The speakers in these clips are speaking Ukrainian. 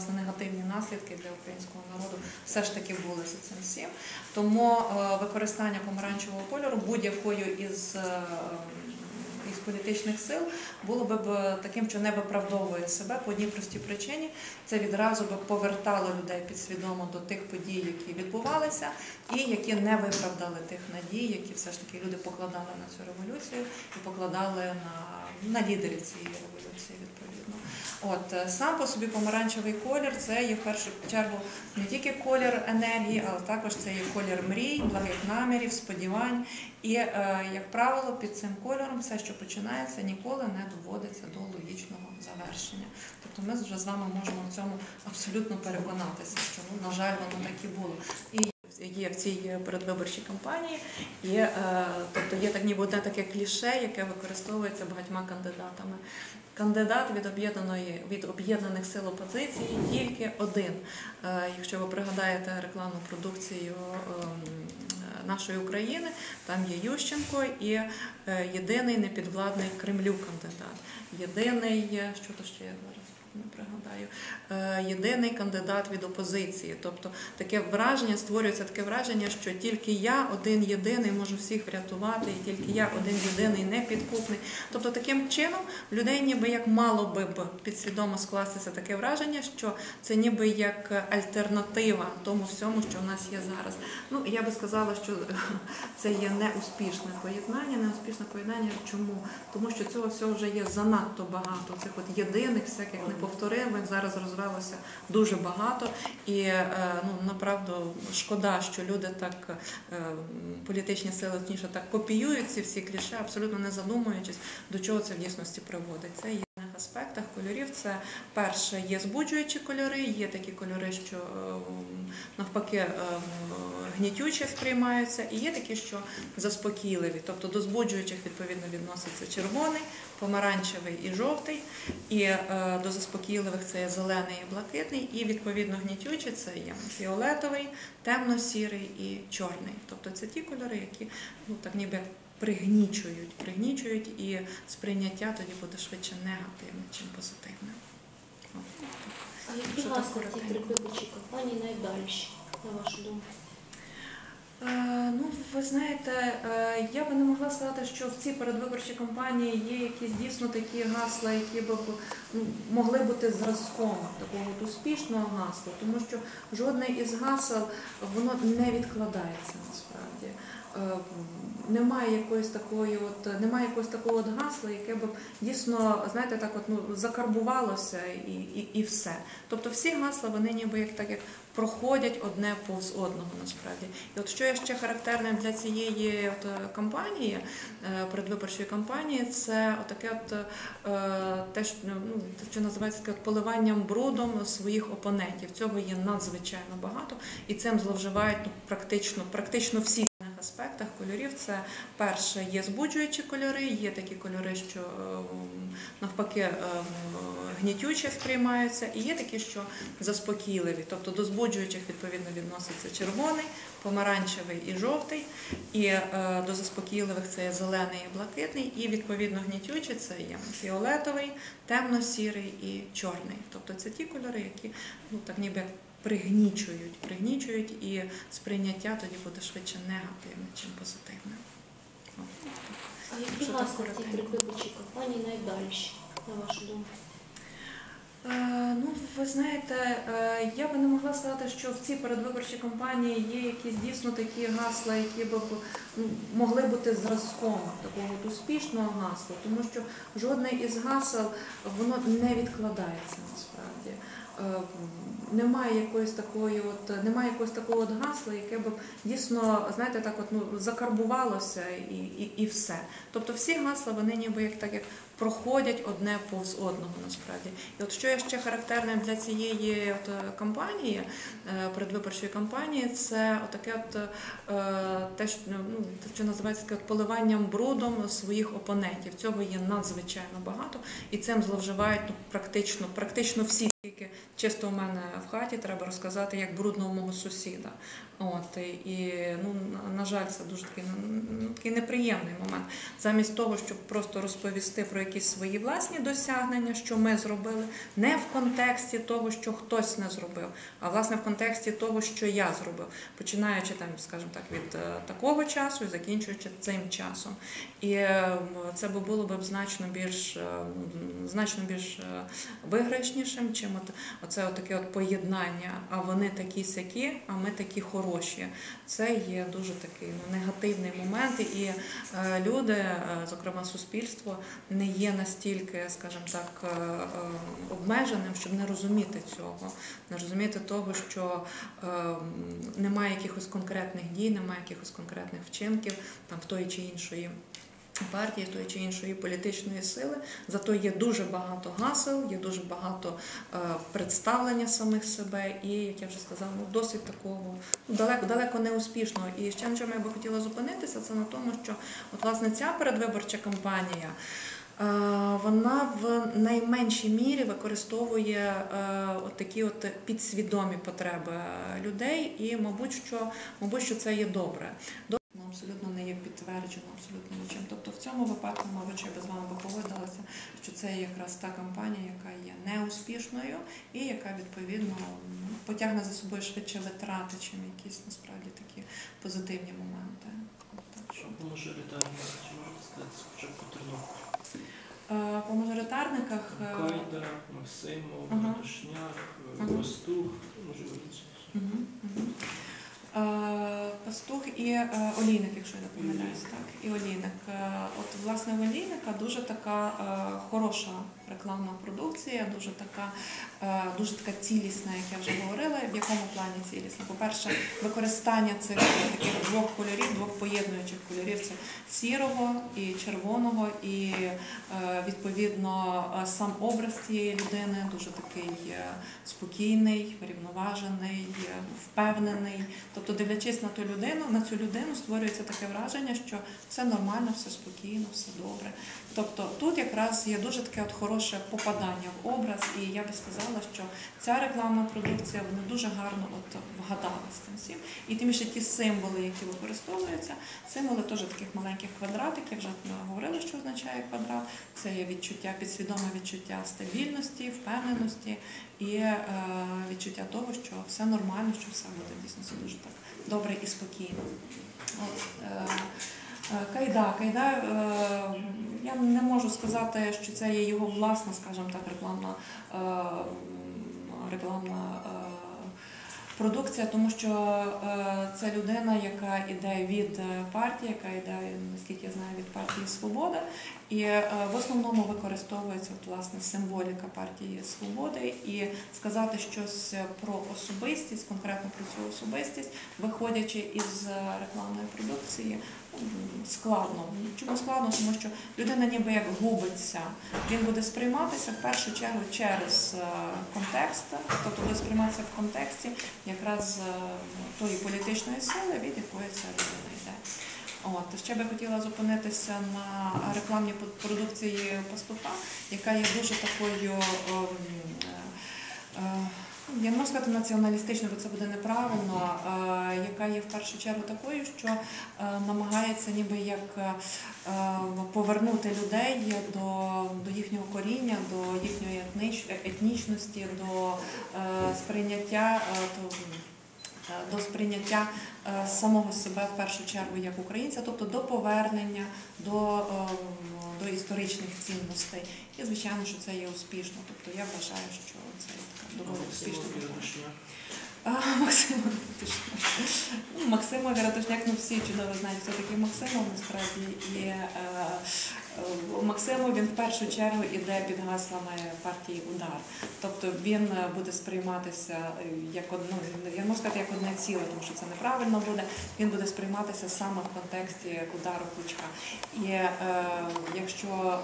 власне негативні наслідки для українського народу все ж таки були за цим всім. Тому е, використання помаранчевого кольору будь-якою із е, із політичних сил було б б таким, що не виправдовує себе по одній простій причині. Це відразу би повертало людей підсвідомо до тих подій, які відбувалися, і які не виправдали тих надій, які все ж таки люди покладали на цю революцію і покладали на, на лідерів цієї революції відповідно. От е, сам по собі помаранчевий колір це є в першу чергу не тільки колір енергії, але також це є колір мрій, благих намірів, сподівань. І, е, як правило, під цим кольором все, що починається, ніколи не доводиться до логічного завершення. Тобто ми вже з вами можемо в цьому абсолютно переконатися, що ну, на жаль, воно так і було. І є в цій передвиборчій кампанії, є, е, тобто є так ніби одне таке кліше, яке використовується багатьма кандидатами. Кандидат від об'єднаної від об'єднаних сил опозиції тільки один. Е, Якщо ви пригадаєте рекламну продукцію нашої України, там є Ющенко і е, єдиний непідвладний Кремлю кандидат. Єдиний, що то ще я зараз не пригадаю, е, єдиний кандидат від опозиції. Тобто таке враження створюється таке враження, що тільки я один єдиний можу всіх врятувати, і тільки я один єдиний непідкупний. Тобто таким чином людей ніби як мало би б підсвідомо скластися таке враження, що це ніби як альтернатива тому всьому, що в нас є зараз. Ну я би сказала, що це є неуспішне поєднання. Неуспішне поєднання. Чому? Тому що цього всього вже є занадто багато. Цих от єдиних всяких неповторимих зараз розвелося дуже багато. І е, ну направду шкода, що люди так е, політичні сили точніше так копіюють ці всі кліше, абсолютно не задумуючись, до чого це в дійсності приводить. Це є аспектах кольорів. Це перше є збуджуючі кольори, є такі кольори, що е, навпаки е, гнітюче сприймаються, і є такі, що заспокійливі. Тобто до збуджуючих відповідно відноситься червоний, помаранчевий і жовтий, і е, до заспокійливих це є зелений і блакитний, і відповідно гнітючі це є фіолетовий, темно-сірий і чорний. Тобто це ті кольори, які ну так ніби пригнічують, пригнічують і сприйняття тоді буде швидше негативне, чим позитивне. А які Що так гасло в цій коротенько? передвиборчій найдальші, на вашу думку? Е, Ну, ви знаєте, е, я би не могла сказати, що в цій передвиборчій кампанії є якісь дійсно такі гасла, які б ну, могли бути зразком такого от успішного гасла, тому що жодне із гасел воно не відкладається насправді. Е, Немає якоїсь такої, от немає якогось такого от гасла, яке б дійсно, знаєте, так от ну закарбувалося і, і, і все. Тобто всі гасла вони ніби як так як проходять одне повз одного насправді. І от що є ще характерним для цієї от кампанії, е, передвиборчої кампанії, це отаке от, е, те, що, ну, що називається таке от поливанням брудом своїх опонентів. Цього є надзвичайно багато, і цим зловживають ну, практично, практично всі. Аспектах кольорів це перше є збуджуючі кольори, є такі кольори, що е, навпаки е, гнітюче сприймаються, і є такі, що заспокійливі. Тобто до збуджуючих відповідно відноситься червоний, помаранчевий і жовтий, і е, до заспокійливих це є зелений і блакитний, і відповідно гнітючі це є фіолетовий, темно-сірий і чорний. Тобто це ті кольори, які ну так ніби пригнічують, пригнічують і сприйняття тоді буде швидше негативне, чим позитивне. А які Що так гасло в цій коротенько? передвиборчій кампанії найдальші, на вашу думку? Е, Ну, ви знаєте, е, я би не могла сказати, що в цій передвиборчій кампанії є якісь дійсно такі гасла, які б ну, могли бути зразком такого успішного гасла, тому що жодне із гасел воно не відкладається насправді. Е, Немає якоїсь такої, от немає якогось такого от гасла, яке б дійсно, знаєте, так от ну закарбувалося і, і, і все. Тобто всі гасла вони ніби як так як проходять одне повз одного насправді. І от що є ще характерним для цієї от кампанії, е, передвиборчої кампанії, це отаке от, е, те, що, ну, що називається таке от поливанням брудом своїх опонентів. Цього є надзвичайно багато, і цим зловживають ну, практично, практично всі. Тільки чисто у мене в хаті треба розказати, як брудно у мого сусіда. От і ну на- жаль, це дуже такий, ну, такий неприємний момент. Замість того, щоб просто розповісти про якісь свої власні досягнення, що ми зробили, не в контексті того, що хтось не зробив, а власне в контексті того, що я зробив, починаючи там, скажімо так, від е, такого часу і закінчуючи цим часом. І е, це було б значно більш е, значно більш виграшнішим, чим от оце таке от поєднання. А вони такі сякі, а ми такі хороші. Це є дуже такий ну, негативний момент, і е, люди, е, зокрема суспільство, не є настільки, скажімо так, е, обмеженим, щоб не розуміти цього, не розуміти того, що немає якихось конкретних дій, немає якихось конкретних вчинків там в тої чи іншої. Партії тої чи іншої політичної сили, зато є дуже багато гасел, є дуже багато е, представлення самих себе, і як я вже сказала, ну, досить такого ну, далеко далеко не успішного. І ще на чому я би хотіла зупинитися, це на тому, що от власне ця передвиборча кампанія. е, Вона в найменшій мірі використовує е, от такі от підсвідомі потреби людей, і мабуть, що мабуть, що це є добре. До- абсолютно підтверджено, абсолютно нічим. Тобто в цьому випадку, мабуть, я би з вами погодилася, що це якраз та кампанія, яка є неуспішною і яка відповідно потягне за собою швидше витрати, чим якісь насправді такі позитивні моменти. Так що. По мажоритарниках, чи можете сказати спочатку по Тернополю? Е, По мажоритарниках е, Кайда, Максимов, Ага. Пастух, може більше. Е, Пастух і е, Олійник, якщо я не помиляюсь, так. І Олійник. Е, От власне в Олійника дуже така хороша рекламна продукція, дуже така, дуже така цілісна, як я вже говорила. В якому плані цілісна? По-перше, використання цих таких двох кольорів, двох поєднуючих кольорів це сірого і червоного, і відповідно сам образ цієї людини дуже такий спокійний, врівноважений, впевнений. Тобто, дивлячись на ту людину, на цю людину створюється таке враження, що все нормально, все спокійно, все добре. Тобто тут якраз є дуже таке от хороше попадання в образ, і я би сказала, що ця рекламна продукція вона дуже гарно от вгадала з цим всім. І тим більше ті символи, які використовуються, символи теж таких маленьких квадратиків, вже говорили, що означає квадрат. Це є відчуття, підсвідоме відчуття стабільності, впевненості і е, відчуття того, що все нормально, що все буде дійсно дуже так добре і спокійно. От, е, е, Кайда. Кайда, е, я не можу сказати, що це є його власна, скажімо так, рекламна, рекламна продукція, тому що це людина, яка йде від партії, яка йде, наскільки я знаю, від партії Свобода. І е, в основному використовується власне символіка партії Свободи. І сказати щось про особистість, конкретно про цю особистість, виходячи із е, рекламної продукції, складно. Чому складно? Тому що людина ніби як губиться. Він буде сприйматися в першу чергу через е, контекст, тобто буде сприйматися в контексті якраз е, тої політичної сили, від якої ця людина йде. От ще би хотіла зупинитися на рекламній продукції пастуха, яка є дуже такою. ем, е, е, я не можу сказати націоналістичною, бо це буде неправильно, е, яка є в першу чергу такою, що намагається ніби як повернути людей до, до їхнього коріння, до їхньої етнічності, до сприйняття. Е, До сприйняття е, самого себе в першу чергу як українця, тобто до повернення до, е, до історичних цінностей. І звичайно, що це є успішно. Тобто я вважаю, що це така доволі успішна. А, Максима. Ну, Максима Ратушняк, ну всі чудово знають, хто такий Максимов насправді. І е, е, Максимов він в першу чергу іде під гаслами партії Удар. Тобто він е, буде сприйматися як одно, я можу сказати як одне ціле, тому що це неправильно буде. Він буде сприйматися саме в контексті удару Кличка. І якщо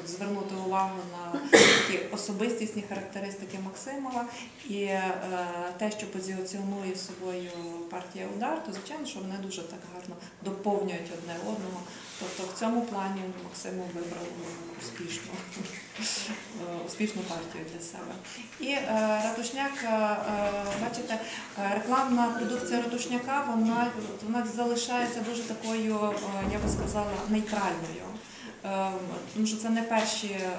от звернути увагу на такі особистісні характеристики Максимова і е, те, що позиціонує собою партія удар, то звичайно, що вони дуже так гарно доповнюють одне одного. Тобто в цьому плані Максимов вибрав успішну, е, успішну партію для себе. І е, Ратушняк, бачите, рекламна продукція Ратушняка, вона, вона залишається дуже такою, я би сказала, нейтральною. Е, тому що це не перші, е,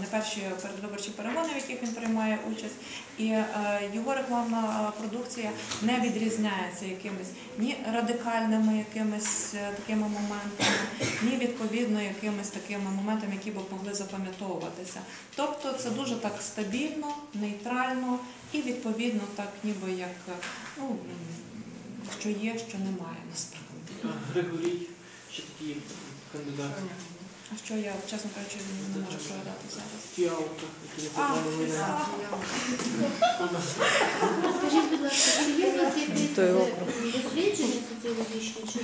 не перші передвиборчі перегони, в яких він приймає участь, і е, його рекламна продукція не відрізняється якимись ні радикальними якимись е, такими моментами, ні відповідно якимись такими моментами, які б могли запам'ятовуватися. Тобто це дуже так стабільно, нейтрально і відповідно так, ніби як ну, що є, що немає насправді. А Григорій, ще такий кандидат. А що я, чесно кажучи, не можу пригадати зараз. Фіалка, який А, не а, Скажіть, будь ласка, чи є у вас якесь То його е, дослідження соціологічне, чи